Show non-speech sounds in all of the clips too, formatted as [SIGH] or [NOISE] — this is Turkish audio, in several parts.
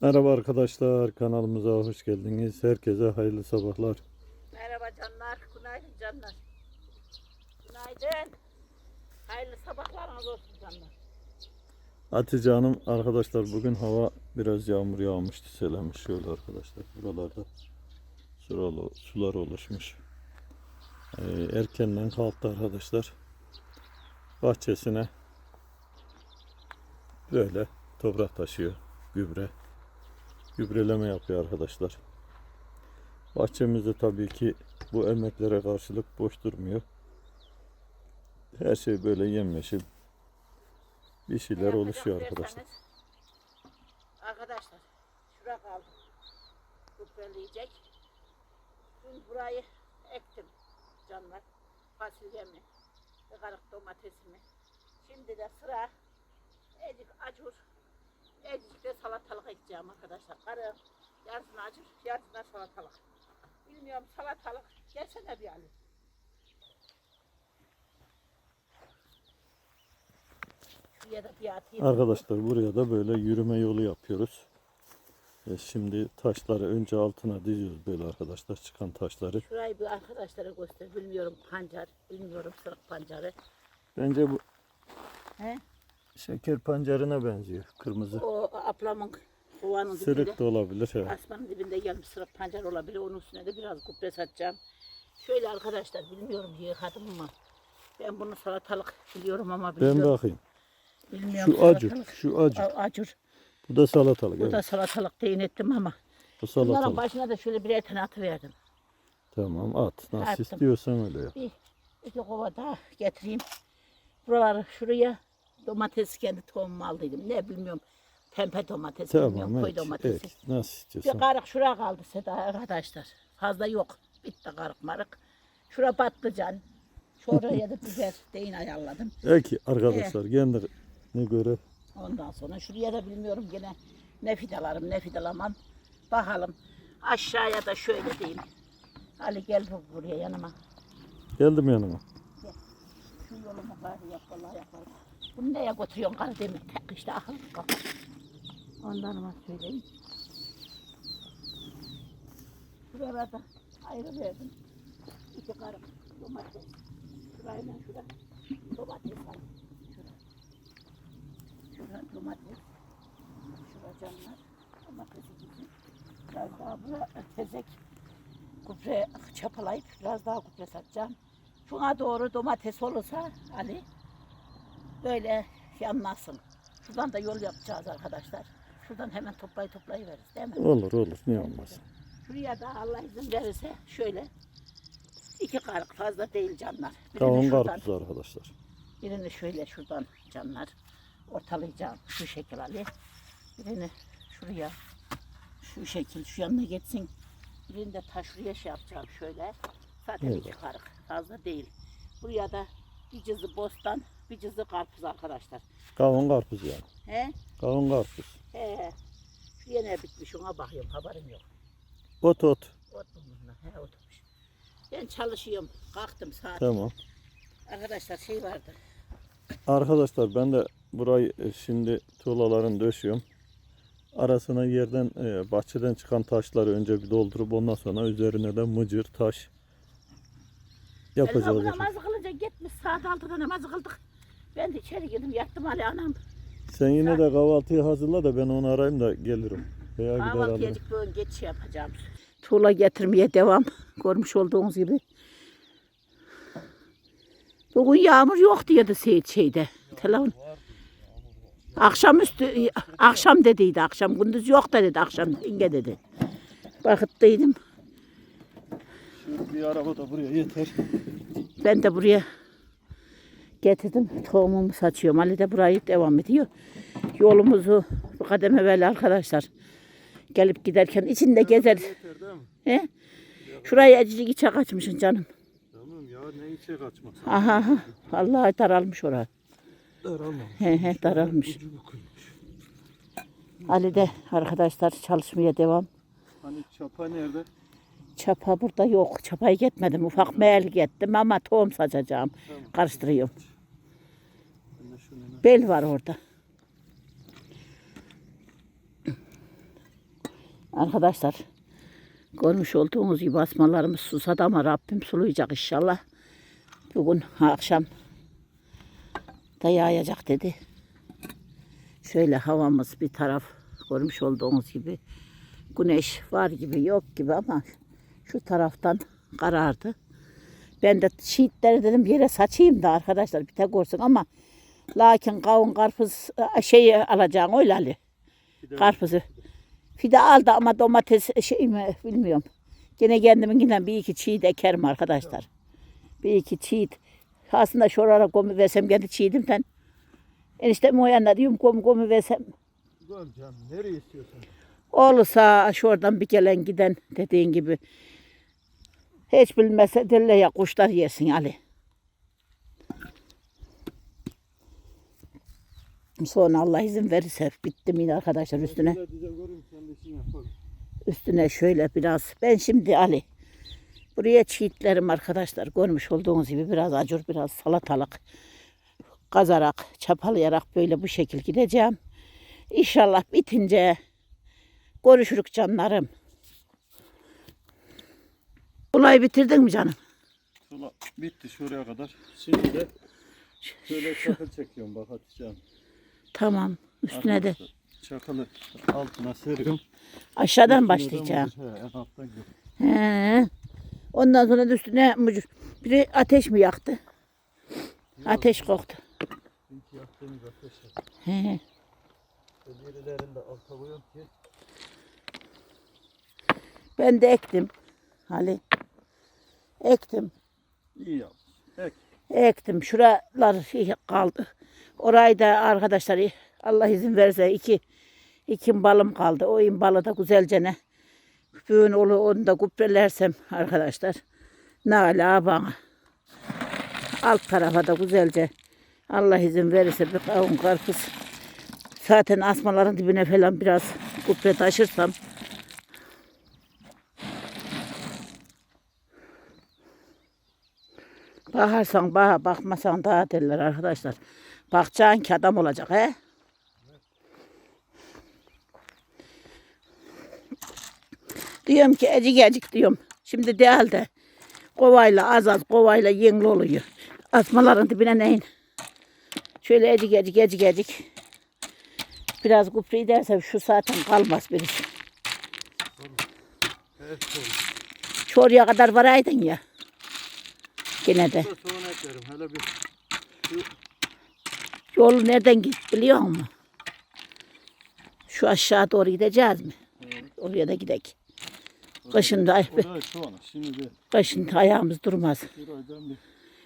Merhaba arkadaşlar kanalımıza hoş geldiniz. Herkese hayırlı sabahlar. Merhaba canlar, günaydın canlar. Günaydın. Hayırlı sabahlarınız olsun canlar. Hatice Hanım arkadaşlar bugün hava biraz yağmur yağmıştı selemiş şöyle arkadaşlar. Buralarda sular, sular oluşmuş. Ee, erkenden kalktı arkadaşlar. Bahçesine böyle toprak taşıyor. Gübre. Gübreleme yapıyor arkadaşlar. Bahçemizde tabii ki bu emeklere karşılık boş durmuyor. Her şey böyle yemyeşil. Bir şeyler oluşuyor yapacak arkadaşlar. Arkadaşlar, şura kaldı. Kupreleyecek. Dün burayı ektim canlar. Fasulyemi, ve karık domatesimi. Şimdi de sıra ezik acur, salatalık ekeceğim arkadaşlar. Karı yarısını acur, yarısını salatalık. Bilmiyorum salatalık. Gelsene bir Ali. Şuraya da bir atayım. Arkadaşlar buraya da böyle yürüme yolu yapıyoruz. E şimdi taşları önce altına diziyoruz böyle arkadaşlar çıkan taşları. Şurayı bir arkadaşlara göster. Bilmiyorum pancar, bilmiyorum sırık pancarı. Bence bu He? şeker pancarına benziyor. Kırmızı. O ablamın kovanın Sırık da olabilir. Evet. asmanın dibinde gelmiş sırık pancar olabilir. Onun üstüne de biraz kupre satacağım. Şöyle arkadaşlar bilmiyorum yıkadım mı? Ben bunu salatalık biliyorum ama Ben bilmiyorum. bakayım. bilmiyorum Şu acur, salatalık. şu acur. A- acur. Bu da salatalık. Bu da Evet. salatalık değin ettim ama. Bu Bunların salatalık. başına da şöyle birer tane atıverdim. Tamam at. Nasıl Attım. istiyorsan öyle yap. Bir iki kova daha getireyim. Buraları şuraya domates kendi tohumumu aldıydım. Ne bilmiyorum. Pembe domates bilmiyorum. Tamam Koy ek, domatesi. ek. Nasıl Bir istiyorsan. karık şuraya kaldı Seda arkadaşlar. Fazla yok. Bitti karık marık. Şura patlıcan. Şuraya [LAUGHS] da biber deyin ayarladım. Eki arkadaşlar kendine göre Ondan sonra şuraya da bilmiyorum gene ne fidalarım ne fidalamam. Bakalım. Aşağıya da şöyle diyeyim. Ali gel bu- buraya yanıma. geldim yanıma. Şu yolumu bari yap vallahi yaparım. Bunu neye götürüyorsun karı demin? Tek işte akıl kafa. Ondan ama söyleyeyim. Şuralarda ayrı verdim. İki karı domates. Şurayla şura domates var. Şura. Şura domates. Şura canlar. Domatesi bizim. Biraz daha bura tezek. Kupre çapalayıp biraz daha kupre satacağım. Şuna doğru domates olursa Ali böyle yanmasın. Şuradan da yol yapacağız arkadaşlar. Şuradan hemen toplayı toplayıveririz değil mi? Olur olur niye olmasın. Şuraya da Allah izin verirse şöyle iki karık fazla değil canlar. Birini Kavun şuradan, karpuzu arkadaşlar. birini şöyle şuradan canlar ortalayacağım şu şekil Ali. Birini şuraya şu şekil şu yanına geçsin. Birini de ta şuraya şey yapacağım şöyle. Zaten Evet. iki karık fazla değil. Buraya da bir cızı bostan bir cızı karpuz arkadaşlar. Kavun karpuz yani. He? Kavun karpuz. He. Şuraya ne bitmiş ona bakıyorum haberim yok. Ot ot. Ot mu bunlar? He otmuş. Ben çalışıyorum. Kalktım saat. Tamam. Arkadaşlar şey vardı. Arkadaşlar ben de burayı e, şimdi tuğlaların döşüyorum. Arasına yerden e, bahçeden çıkan taşları önce bir doldurup ondan sonra üzerine de mıcır taş yapacağız. Efendim. namazı kılınca gitmiş saat altıda namaz kıldık. Ben de içeri girdim yattım Ali anam. Sen yine de kahvaltıyı hazırla da ben onu arayayım da gelirim. Veya gider alırım. Kahvaltıyacık böyle geç şey yapacağım. Tuğla getirmeye devam. [LAUGHS] Görmüş olduğunuz gibi. Bugün yağmur yok diyordu Seyit şeyde. Telefon. Akşamüstü, akşam dediydi akşam. Gündüz yok da dedi akşam. İnge dedi. Vakıttaydım. Şimdi bir araba da buraya yeter. Ben de buraya getirdim. Tohumumu saçıyorum. Ali de burayı devam ediyor. Yolumuzu bu kadem evvel arkadaşlar. Gelip giderken içinde mi? He? Şuraya acıcık içe kaçmışsın canım. Tamam ya ne içe kaçmaz. Aha. Vallahi daralmış orası. Daralmamış. He he daralmış. Ali de arkadaşlar çalışmaya devam. Hani çapa nerede? Çapa burada yok. Çapayı gitmedim. Ufak meyel gittim ama tohum saçacağım. Karıştırıyorum. Bel var orada. Arkadaşlar görmüş olduğunuz gibi asmalarımız susadı ama Rabbim sulayacak inşallah. Bugün akşam da yağacak dedi. Şöyle havamız bir taraf görmüş olduğunuz gibi güneş var gibi yok gibi ama şu taraftan karardı. Ben de şiitleri dedim yere saçayım da arkadaşlar bir tek olsun ama lakin kavun karpuz e, şeyi alacağım öyle Ali. Karpuzu. Fide aldı ama domates şey mi bilmiyorum. Gene kendiminkinden bir iki çiğit ekerim arkadaşlar. Bir iki çiğit. Aslında şuraya komu versem kendi çiğdimden. Eniştem o yana diyorum komu komu versem. Göm canım nereye istiyorsun? Olursa şuradan bir gelen giden dediğin gibi. Hiç bilmezse dille ya kuşlar yesin Ali. Sonra Allah izin verirse bitti mi arkadaşlar üstüne. Üstüne şöyle biraz. Ben şimdi Ali. Buraya çiğitlerim arkadaşlar. Görmüş olduğunuz gibi biraz acur biraz salatalık. Kazarak, çapalayarak böyle bu şekil gideceğim. İnşallah bitince görüşürük canlarım. Olayı bitirdin mi canım? Bitti şuraya kadar. Şimdi de şöyle çakıl çekiyorum bak Hatice Tamam. Üstüne de Arkadaşlar, Çakılı altına seriyorum. aşağıdan başlayacağım. muzur, he, en alttan gir. He. Ondan sonra da üstüne mucur. Biri ateş mi yaktı? Ateş koktu. Çünkü yaptığımız ateşler. He. Birilerini de alta koyuyorum ki. Ben de ektim. Ali. Ektim. İyi yap. Ek. Ektim. Şuralar iyi kaldı. Orayı da arkadaşlar Allah izin verirse iki iki balım kaldı. O in balı da güzelce ne büyüğün olu onu da gübrelersem arkadaşlar ne ala bana. Alt tarafa da güzelce Allah izin verirse bir kavun karpuz zaten asmaların dibine falan biraz gübre taşırsam Bakarsan bağa, bakmasan daha derler arkadaşlar. Bakacaksın ki adam olacak he. Diyorum ki ecik ecik diyorum. Şimdi değil de kovayla az az kovayla yengli oluyor. Asmaların dibine neyin? Şöyle ecik ecik ecik ecik. Biraz kupri dersem şu zaten kalmaz birisi. Oraya kadar varaydın ya. Gene de. Eklerim. Hele bir şu Yolu nereden git biliyor musun? Şu aşağı doğru gideceğiz mi? Oraya da gidek. Kışın da. Şimdi de kışın da ayağımız durmaz. şuradan bir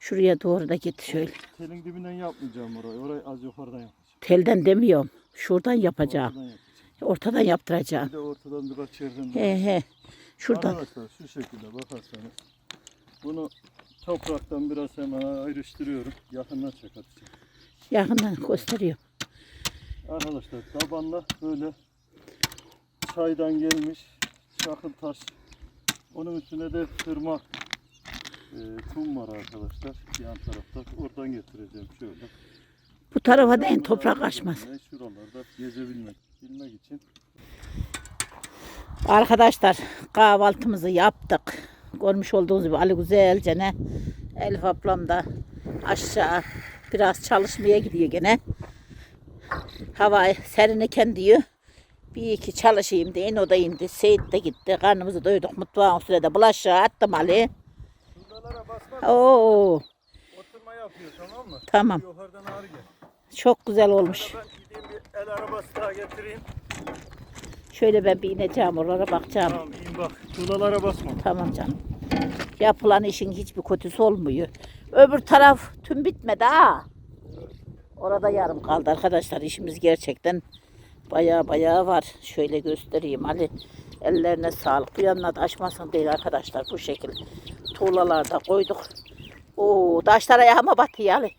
Şuraya doğru da git şöyle. telin dibinden yapmayacağım orayı. Orayı az yukarıdan yapacağım. Telden demiyorum. Şuradan yapacağım. Oradan yapacağım. Ortadan yaptıracağım. Bir de ortadan birkaç yerden de. He he. Şuradan. Arkadaşlar şu şekilde bakarsanız bunu topraktan biraz hemen ayrıştırıyorum. Yakından çek Hatice. Yakından gösteriyorum. Arkadaşlar tabanla böyle çaydan gelmiş çakıl taş. Onun üstüne de tırmak e, kum var arkadaşlar yan tarafta. Oradan getireceğim şöyle. Bu tarafa değin toprak açmaz. Şuralarda gezebilmek bilmek için. Arkadaşlar kahvaltımızı yaptık. Görmüş olduğunuz gibi Ali güzelce ne Elif ablam da aşağı biraz çalışmaya gidiyor gene. Hava serinirken diyor. Bir iki çalışayım deyin o da indi. Seyit de gitti. Karnımızı doyduk. Mutfağın üstüne de bulaşığı attım Ali. Oo, oturma yapıyor tamam mı? tamam. Yukarıdan ağrı gel. Çok güzel olmuş. Ben gideyim bir el arabası daha getireyim. Şöyle ben bir ineceğim oralara bakacağım. Tamam in bak. Tuğlalara basma. Tamam canım. Yapılan işin hiçbir kötüsü olmuyor. Öbür taraf tüm bitmedi ha. Orada yarım kaldı arkadaşlar. İşimiz gerçekten bayağı bayağı var. Şöyle göstereyim Ali. Ellerine sağlık. Bu yanına da açmasın değil arkadaşlar. Bu şekil tuğlalarda koyduk. Oo, taşlar ayağıma batıyor Ali.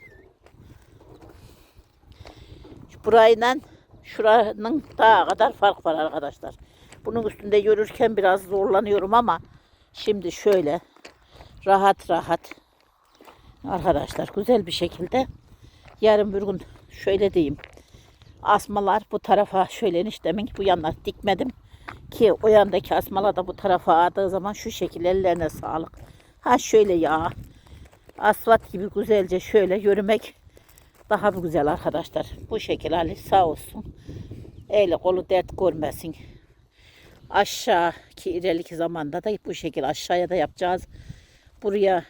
Burayla şuranın daha kadar fark var arkadaşlar. Bunun üstünde yürürken biraz zorlanıyorum ama şimdi şöyle rahat rahat arkadaşlar güzel bir şekilde yarın bir gün şöyle diyeyim asmalar bu tarafa şöyle eniştemin bu yanına dikmedim. Ki o yandaki asmalar da bu tarafa ağdığı zaman şu şekilde ellerine sağlık. Ha şöyle ya. Asfalt gibi güzelce şöyle yürümek daha güzel arkadaşlar. Bu şekil Ali sağ olsun. Eli kolu dert görmesin. Aşağı ki ileriki zamanda da bu şekil aşağıya da yapacağız. Buraya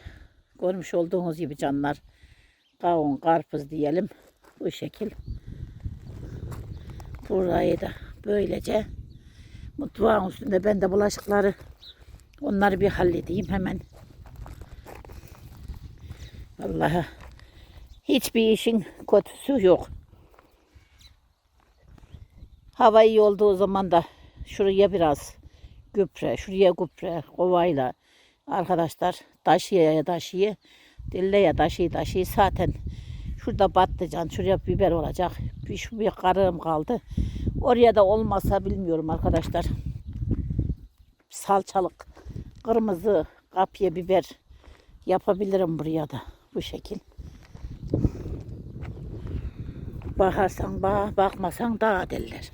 görmüş olduğunuz gibi canlar kavun karpuz diyelim. Bu şekil. Burayı da böylece mutfağın üstünde ben de bulaşıkları onları bir halledeyim hemen. Vallahi hiçbir işin kötüsü yok. Hava iyi olduğu zaman da şuraya biraz gübre, şuraya gübre, kovayla arkadaşlar taşıya taşıyı, dilleye taşıyı taşıyı zaten şurada patlıcan, şuraya biber olacak. Bir şu bir karım kaldı. Oraya da olmasa bilmiyorum arkadaşlar. Salçalık, kırmızı kapya biber yapabilirim buraya da bu şekil. Bakarsan bak, bakmasan daha derler.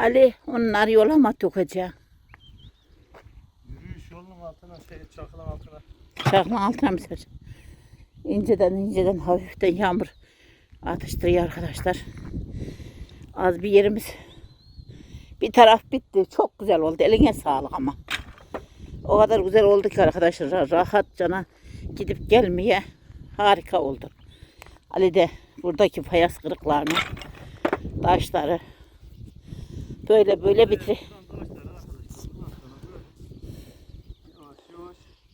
Ali onlar yola mı dökecek? Yürüyüş yolunun altına, şey, çakılın altına. Çakma altına mı serecek? İnceden inceden hafiften yağmur atıştırıyor arkadaşlar. Az bir yerimiz bir taraf bitti. Çok güzel oldu. Eline sağlık ama. O kadar güzel oldu ki arkadaşlar. Rahat cana gidip gelmeye harika oldu. Ali de buradaki fayans kırıklarını, taşları böyle böyle bitir.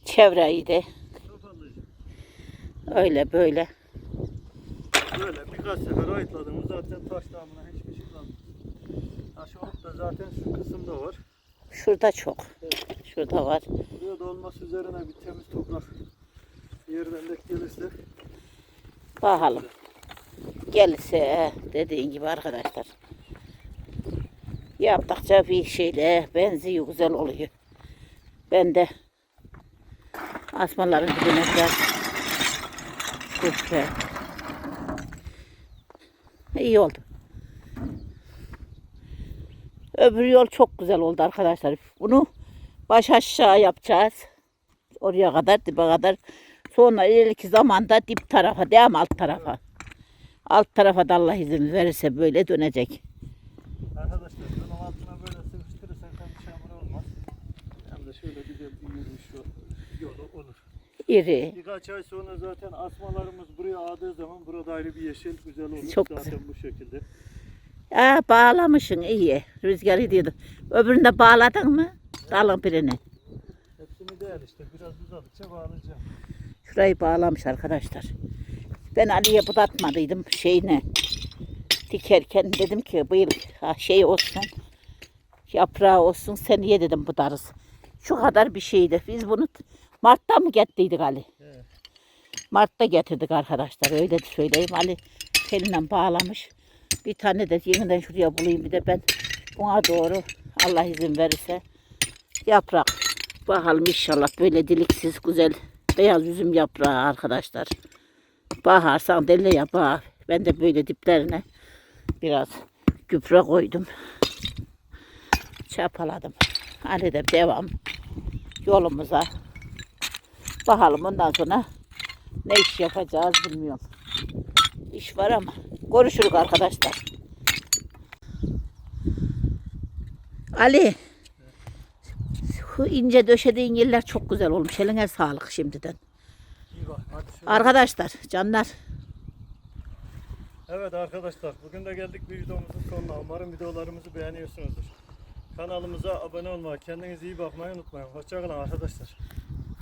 Çevreyi de öyle böyle. Böyle birkaç sefer ayıtladığımız zaten taş damına hiçbir şey kalmıyor. Taş olup da zaten şu kısımda var. Şurada çok. Şurada var. Buraya da olması üzerine bir temiz toprak yerden de gelirse Bakalım. Gelirse dediğin gibi arkadaşlar. Yaptıkça bir şeyle benziyor, güzel oluyor. Ben de asmaların dibine biraz gübre. İyi oldu. Öbür yol çok güzel oldu arkadaşlar. Bunu baş aşağı yapacağız. Oraya kadar, dibe kadar. Sonra ileriki zamanda dip tarafa, değil mi alt tarafa? Alt tarafa da Allah izin verirse böyle dönecek. Arkadaşlar bunun altına böyle sıkıştırırsak hem çamur olmaz. Hem de şöyle güzel bir yürüyüş yol- yolu olur. İri. Birkaç ay sonra zaten asmalarımız buraya ağdığı zaman burada ayrı bir yeşil güzel olur. Çok zaten güzel. bu şekilde. Aa, bağlamışsın iyi. Rüzgar gidiyordu. Öbürünü de bağladın mı? Dalın birini. Hepsini değil işte biraz uzadıkça bağlayacağım. Şurayı bağlamış arkadaşlar. Ben Ali'ye budatmadıydım şeyine. Dikerken dedim ki bu yıl ha, şey olsun. Yaprağı olsun seneye dedim budarız. Şu kadar bir şeydi. Biz bunu Mart'ta mı getirdiydik Ali? Evet. Mart'ta getirdik arkadaşlar. Öyle de söyleyeyim. Ali elinden bağlamış. Bir tane de yeniden şuraya bulayım. Bir de ben buna doğru Allah izin verirse yaprak. Bakalım inşallah böyle diliksiz güzel beyaz üzüm yaprağı arkadaşlar. Baharsan deli ya bahar. Ben de böyle diplerine biraz gübre koydum. Çapaladım. Hadi de devam yolumuza. Bakalım ondan sonra ne iş yapacağız bilmiyorum. İş var ama görüşürük arkadaşlar. Ali. Şu ince döşediğin yerler çok güzel olmuş. Eline sağlık şimdiden. Arkadaşlar, canlar. Evet arkadaşlar bugün de geldik bir videomuzun sonuna. Umarım videolarımızı beğeniyorsunuzdur. Kanalımıza abone olmayı, kendinize iyi bakmayı unutmayın. Hoşçakalın arkadaşlar.